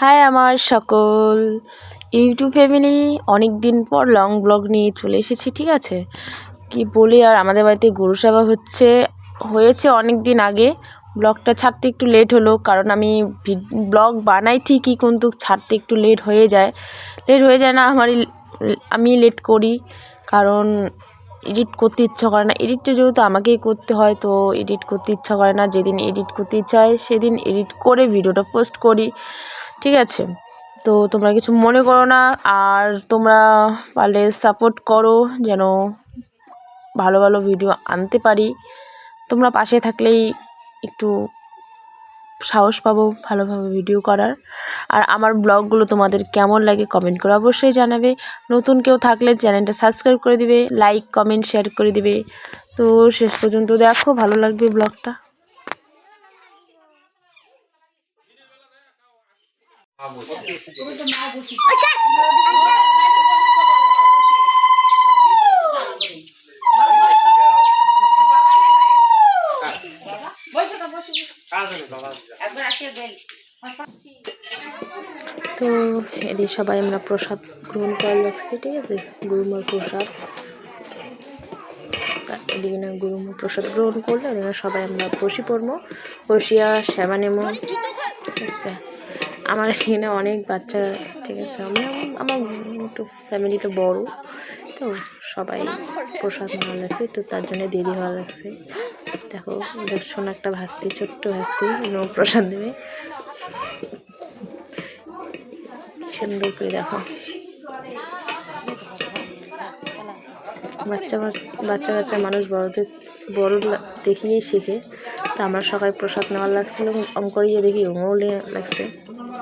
High আমার সকল YouTube family অনেক দিন পর লং ব্লগ নিয়ে চলে এসেছি, ঠিক আছে? কি বলি আর আমাদের বাড়িতে গরু সেবা হচ্ছে, হয়েছে অনেক দিন আগে। ব্লগটা ছাড়তে একটু লেট হলো, কারণ আমি ব্লগ বানাই ঠিকই, কিন্তু ছাড়তে একটু লেট হয়ে যায়। লেট হয়ে যায় না, আমারই আমি লেট করি, কারণ এডিট করতে ইচ্ছা করে না। এডিটটা যেহেতু আমাকেই করতে হয়, তো এডিট করতে ইচ্ছা করে না। যেদিন এডিট করতে ইচ্ছা হয়, সেদিন এডিট করে ভিডিওটা পোস্ট করি। ঠিক আছে। তো তোমরা কিছু মনে করো না, আর তোমরা পারলে সাপোর্ট করো যেন ভালো ভালো ভিডিও আনতে পারি। তোমরা পাশে থাকলেই একটু সাহস পাবো ভালোভাবে ভিডিও করার। আর আমার ব্লগগুলো তোমাদের কেমন লাগে কমেন্ট করে অবশ্যই জানাবে। নতুন কেউ থাকলে চ্যানেলটা সাবস্ক্রাইব করে দিবে লাইক কমেন্ট শেয়ার করে দিবে। তো শেষ পর্যন্ত দেখো, ভালো লাগবে ব্লগটা তো এদিকে সবাই আমরা প্রসাদ গ্রহণ করা লাগছে ঠিক আছে? গুরুমার প্রসাদ। এদিকে না গুরুমার প্রসাদ গ্রহণ করলে, এদিকে সবাই আমরা বসি পড়ব। বসিয়া সেবা নেব ঠিক আছে? আমার এখানে অনেক বাচ্চা ঠিক আছে। আমি আমার একটু ফ্যামিলিটা বড়, তো সবাই প্রসাদ নেওয়া লাগছে তো তার জন্য দেরি হওয়া লাগছে দেখো দেখছ না একটা ভাস্তি, ছোট্ট ভাস্তি নো প্রসাদ দেবে। সুন্দর করে দেখো। বাচ্চা বাচ্চা বাচ্চা মানুষ বড়দের বড় দেখিয়েই শিখে। তা আমরা সবাই প্রসাদ নেওয়ার লাগছিল, অঙ্ক করিয়ে দেখি ওঙও লাগছে।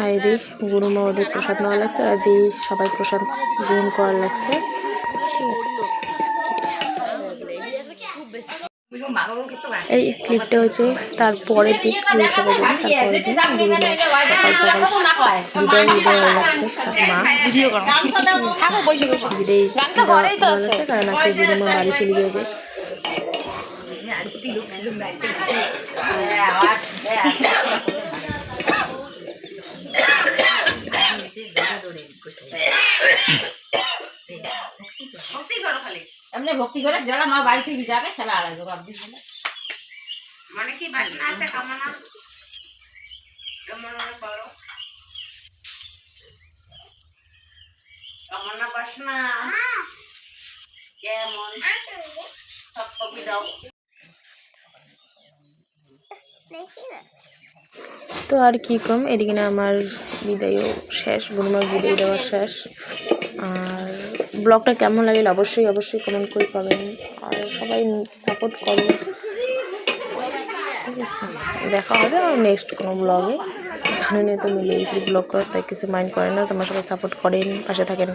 আর এদি গুরুমা ওদের প্রসাদ নেওয়া লাগছে? আর সবাই প্রসাদ গ্রহণ করার লাগছে। এই ক্লিপটা হচ্ছে তারপরের দিক সবাই তারপরের দিন গুরুমা সকাল সকাল বিদায় বিদায় হয়ে লাগছে মা ভিডিও বিদায় লাগছে কারণ আজকে গুরুমা বাড়ি চলে যাবে। এমনি ভক্তি করে যারা মা বাড়ি থেকে যাবে আলাদা জবাব দিবে মানে কি বাসনা আছে কামনা? কামনা করো। কামনা বাসনা? কেমন? সব কপি দাও। তো আর কি কম এদিকে না আমার বিদায়ও শেষ গুরুমার বিদায় দেওয়া শেষ। আর ব্লগটা কেমন লাগলে অবশ্যই অবশ্যই কমেন্ট করে পাবেন আর সবাই সাপোর্ট করো। আছে, দেখা হবে আর নেক্সট কোনো ব্লগে জানেন তো মিলে ব্লগ করার তাই কিছু মাইন্ড করে না, তোমার সবাই সাপোর্ট করেন, পাশে থাকেন।